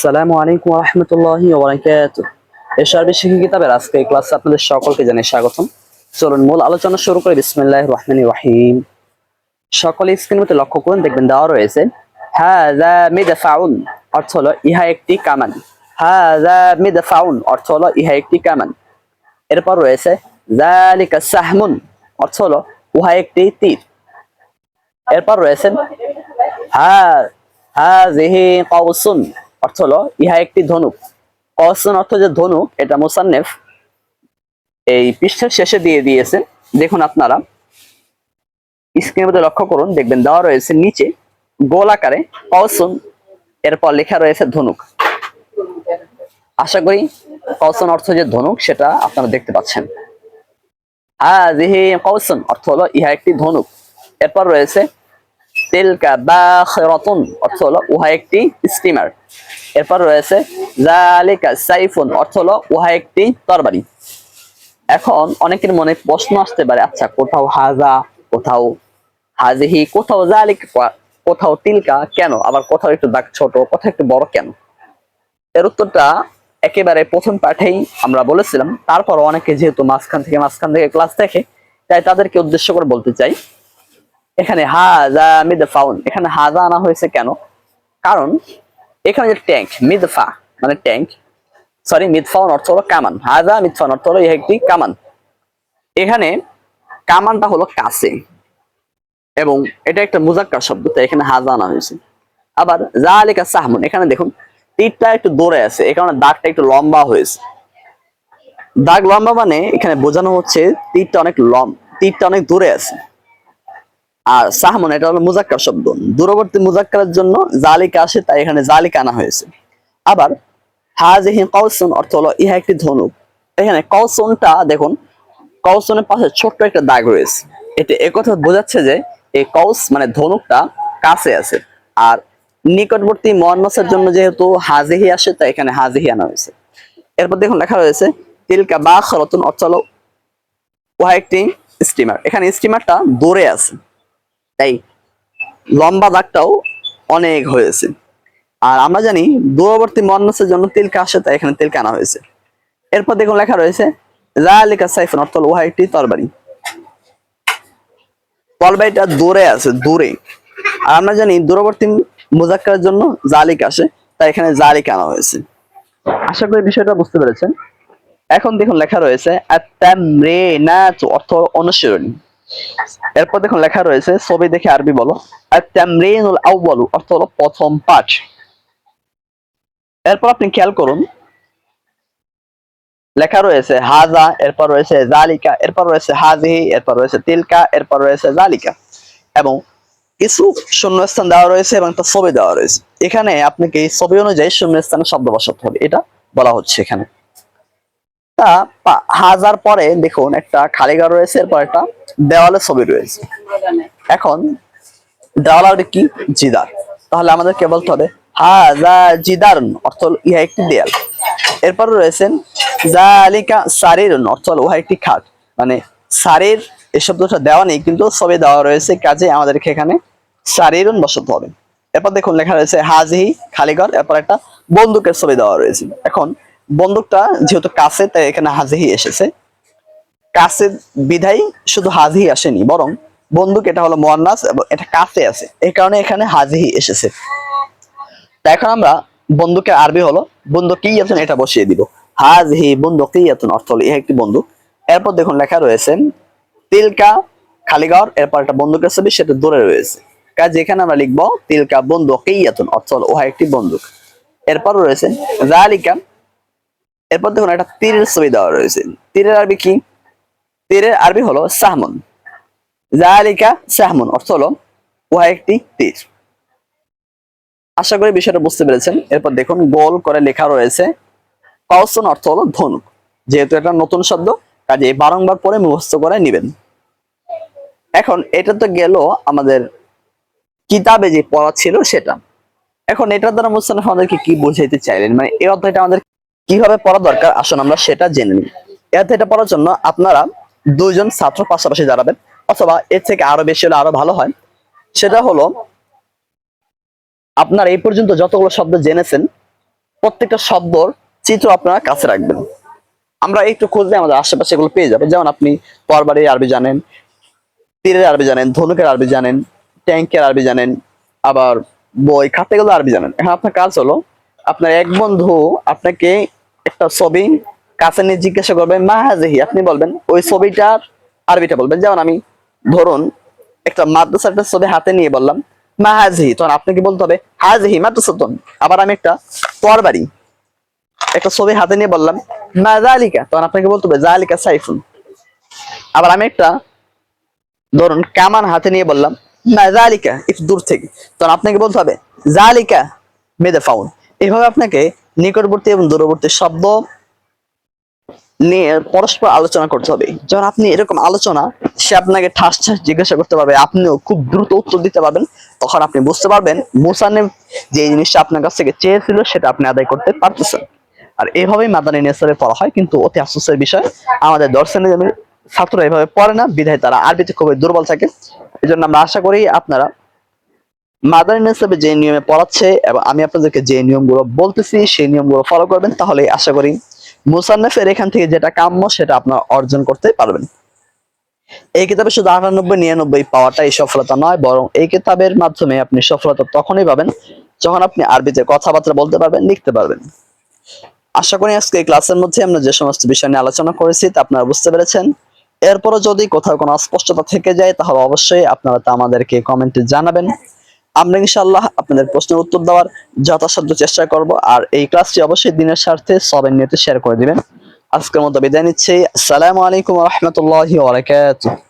আসসালামু আলাইকুম রহমতুল্লাহি এশার শিক্ষা কিতাবের আজকে ক্লাসে আপনাদের সকলকে জানাই স্বাগতম। চলুন মূল আলোচনা শুরু করে। বিসমিল্লাহ রহমান রহিম। সকলে স্ক্রিন মধ্যে লক্ষ্য করুন, দেখবেন দেওয়া রয়েছে হ্যাঁ অর্থ হলো, ইহা একটি কামান। হ্যাঁ অর্থ হলো, ইহা একটি কামান। এরপর রয়েছে সাহমুন অর্থ হলো, উহা একটি তীর। এরপর রয়েছেন হ্যাঁ কওসুন অর্থ হলো, ইহা একটি ধনুক। কওসুন অর্থ যে ধনুক, এটা মুসান্নেফ এই পৃষ্ঠার শেষে দিয়ে দিয়েছেন দেখুন আপনারা স্ক্রিনের মধ্যে লক্ষ্য করুন, দেখবেন দেওয়া রয়েছে নিচে, গোল আকারে কওসুন এরপর লেখা রয়েছে ধনুক। আশা করি কওসুন অর্থ যে ধনুক, সেটা আপনারা দেখতে পাচ্ছেন। হাজিহি কওসুন অর্থ হলো, ইহা একটি ধনুক। এরপর রয়েছে তিলকা বাখিরাতুন অর্থ হলো উহা একটি স্টিমার এরপর রয়েছে জালিকা সাইফুন, অর্থ হলো উহা একটি তরবারি। এখন অনেকের মনে প্রশ্ন আসতে পারে আচ্ছা কোথাও হাজা, কোথাও হাজিহি, কোথাও জালিক কোথাও তিলকা কেন? আবার কোথাও একটু দাগ ছোট, কোথাও একটু বড় কেন? এর উত্তরটা একেবারে প্রথম পাঠেই আমরা বলেছিলাম। তারপর অনেকে যেহেতু মাঝখান থেকে মাঝখান থেকে ক্লাস দেখে, তাই তাদেরকে উদ্দেশ্য করে বলতে চাই। এখানে হাজা মিদফাউন এখানে হাজা আনা হয়েছে কেন? কারণ এখানে যে ট্যাঙ্ক মিদফা মানে ট্যাঙ্ক, সরি মিদফাউন অর্থ হলো কামান। হাজা মিদফাউন অর্থ হলো একটি কামান। এখানে কামানটা হলো কাছে এবং এটা একটা মুজাক্কার শব্দ, তাই এখানে হাজা আনা হয়েছে। আবার জালিকা সাহমুন, এখানে দেখুন, তীরটা একটু দৌড়ে আছে, এ কারণে দাগটা একটু লম্বা হয়েছে। দাগ লম্বা মানে এখানে বোঝানো হচ্ছে তীরটা অনেক লম তীরটা অনেক দূরে আছে। আর সাহমন, এটা হলো মুজাক্কার শব্দ। দূরবর্তী মুজাক্কারের জন্য জালিকা আসে, তাই এখানে জালিকা আনা হয়েছে। আবার, হাজিহি কৌসুন অর্থ হলো ইহা একটি ধনুক। এখানে কৌসুনটা দেখুন কৌসুনের পাশে ছোট্ট একটা দাগ রয়েছে। এটা একথা বোঝাচ্ছে যে এই কৌস মানে ধনুকটা কাছে আছে। আর নিকটবর্তী মহান্নসের জন্য যেহেতু হাজিহি আসে, তাই এখানে হাজিহি আনা হয়েছে। এরপর দেখুন, লেখা রয়েছে, তিলকা বা খরতুন অর্থ হলো, উহা একটি স্টিমার। এখানে স্টিমারটা দূরে আছে। তাই লম্বা দাগটাও অনেক হয়েছে। আর আমরা জানি দূরবর্তী মন্নাসের জন্য তিলকা আসে তাই এখানে তিলকা আনা হয়েছে। এরপর দেখুন লেখা রয়েছে জালিকা সাইফুন, অর্থ উহা একটি তরবারি। তরবারিটা দূরে আছে, দূরে। আর আমরা জানি দূরবর্তী মুজাক্কারের জন্য জালিক আসে, তাই এখানে জালিক আনা হয়েছে। আশা করি বিষয়টা বুঝতে পেরেছেন। এখন দেখুন লেখা রয়েছে অর্থ অনুশীলনী। এরপর দেখুন লেখা রয়েছে, ছবি দেখে আরবি বলো। আত-তামরিনুল আউয়ালু, অর্থ হলো প্রথম পাঠ। এরপর আপনি খেয়াল করুন, লেখা রয়েছে, হাজা, এরপর রয়েছে, জালিকা, এরপর রয়েছে হাজিহি এরপর রয়েছে, তিলকা, এরপর রয়েছে, জালিকা। এবং কিছু শূন্যস্থান দেওয়া রয়েছে এবং তার ছবি দেওয়া রয়েছে। এখানে আপনাকে ছবি অনুযায়ী শূন্যস্থানে শব্দ বসাতে হবে। এটা বলা হচ্ছে এখানে। পা- হাজার পরে দেখুন, একটা খালি ঘর রয়েছে, এরপর একটা দেওয়ালের ছবি রয়েছে। এখন দেওয়াল কি জিদার। তাহলে আমাদেরকে বলতে হবে, হাজা জিদার অর্থ ইহা একটি দেয়াল। এরপর রয়েছেন, জালিকা সারির অর্থ উহা একটি খাট। মানে সারির এই শব্দটা দেওয়া নেই, কিন্তু ছবি দেওয়া রয়েছে, কাজে আমাদেরকে এখানে সারিরুন বসাতে হবে। এরপর দেখুন, লেখা রয়েছে, হাজিহি খালিঘর, এরপর একটা বন্দুকের ছবি দেওয়া রয়েছে। এখন বন্দুকটা যেহেতু কাছে, তাই এখানে হাজিহি এসেছে। কাছে বিধাই শুধু হাজিহি আসেনি, বরং বন্দুক এটা হলো মোয়ান্নাস এবং এটা কাছে আছে। এই কারণে এখানে হাজিহি এসেছে। তা এখন আমরা বন্দুকের আরবি হলো বন্দুকিয়াতুন, এটা বসিয়ে দিব। হাজিহি বন্দুকিয়াতুন অর্থ হলো একটি বন্দুক। এরপর দেখুন লেখা রয়েছে, তিলকা খালিগড়, এরপর একটা বন্দুকের ছবি, সেটা দূরে রয়েছে। কাজে এখানে আমরা লিখব তিলকা বন্দুকিয়াতুন, অর্থ হলো উহা একটি বন্দুক। এরপর রয়েছে জালিকা এরপর দেখুন একটা তীরের ছবি দেওয়া রয়েছে। তীরের আরবি কি? তীরের আরবি হলো সাহমন। জালিকা সাহমুন অর্থ হলো উহা একটি তীর। আশা করি বিষয়টা বুঝতে পেরেছেন। এরপর দেখুন গোল করে লেখা রয়েছে, কওসন অর্থ হলো ধনুক। যেহেতু এটা নতুন শব্দ, কাজে বারংবার পরে মুখস্থ করে নেবেন। এখন এটা তো গেল আমাদের কিতাবে যে পড়া ছিল সেটা। এখন এটার দ্বারা মুস্তানফ আমাদেরকে কি বোঝাইতে চাইলেন? মানে এই অধ্যায়টা আমাদের কীভাবে পড়া দরকার? আসুন আমরা সেটা জেনে নিই। এই অধ্যায়টা পড়ার জন্য আপনারা দুইজন ছাত্র পাশাপাশি দাঁড়াবেন, অথবা এর থেকে আরও বেশি হলে আরও ভালো হয়। সেটা হলো, আপনার এই পর্যন্ত যতগুলো শব্দ জেনেছেন, প্রত্যেকটা শব্দর চিত্র আপনারা কাছে রাখবেন। আমরা একটু খুঁজলে আমাদের আশেপাশে এগুলো পেয়ে যাব। যেমন আপনি পরবারের আরবি জানেন তীরের আরবি জানেন, ধনুকের আরবি জানেন ট্যাঙ্কের আরবি জানেন, আবার বই খাতে গেলে আরবি জানেন। এখন আপনার কাজ হলো, আপনার এক বন্ধু আপনাকে একটা ছবি কাছে নিয়ে জিজ্ঞাসা করবে মাহাজেহি আপনি বলবেন? ওই ছবিটার আরবিটা বলবেন। যেমন আমি ধরুন একটা মাদ্রাসার একটা ছবি হাতে নিয়ে বললাম মাহাজেহি তখন আপনাকে বলতে হবে, হাজেহি মাদ্রাসাতন। আবার আমি একটা তরবারি একটা ছবি হাতে নিয়ে বললাম, মা জালিকা তখন আপনাকে বলতে হবে জালিকা সাইফুন। আবার আমি একটা ধরুন কামান হাতে নিয়ে বললাম না জালিকা একটু দূর থেকে। তখন আপনাকে বলতে হবে জালিকা মেদে ফাউন এইভাবে আপনাকে নিকটবর্তী এবং দূরবর্তী শব্দ নিয়ে পরস্পর আলোচনা করতে হবে। যখন আপনি এরকম আলোচনা, সে আপনাকে ঠাস ঠাস জিজ্ঞাসা করতে পারবে, আপনিও খুব দ্রুত উত্তর দিতে পারবেন। তখন আপনি বুঝতে পারবেন মুসানে যে জিনিসটা আপনার কাছ থেকে চেয়েছিল, সেটা আপনি আদায় করতে পারতেছেন। আর এভাবেই মাদানী নেসারে পড়া হয়, কিন্তু অতি আফসোসের বিষয়, আমাদের দর্শনে ছাত্ররা এভাবে পড়ে না, বিধায় তারা আরবিতে খুবই দুর্বল থাকে। এই আমরা আশা করি আপনারা মাদানী নেসাবে যে নিয়মে পড়াচ্ছে এবং আমি আপনাদেরকে যে নিয়মগুলো বলতেছি, সেই নিয়মগুলো ফলো করবেন, তাহলে আশা করি মুসান্নফের এখান থেকে যেটা কাম্য সেটা আপনারা অর্জন করতে পারবেন। এই কিতাবে শুধু আটানব্বই, নিরানব্বই পাওয়াটাই সফলতা নয়, বরং এই কিতাবের মাধ্যমে আপনি সফলতা তখনই পাবেন যখন আপনি আরবিতে কথাবার্তা বলতে পারবেন, লিখতে পারবেন। আশা করি আজকে এই ক্লাসের মধ্যে আমরা যে সমস্ত বিষয় নিয়ে আলোচনা করেছি তা আপনারা বুঝতে পেরেছেন। এরপরও যদি কোথাও কোনো অস্পষ্টতা থেকে যায়, তাহলে অবশ্যই আপনারা তা আমাদেরকে কমেন্টে জানাবেন। আমরা ইনশাল্লাহ আপনাদের প্রশ্নের উত্তর দেওয়ার যথাসাধ্য চেষ্টা করব। আর এই ক্লাসটি অবশ্যই দিনের স্বার্থে সবাই নিয়ে শেয়ার করে দিবেন। আজকের মতো বিদায় নিচ্ছি। আসসালামু আলাইকুম রহমতুল্লাহ ওয়া বারাকাতুহু।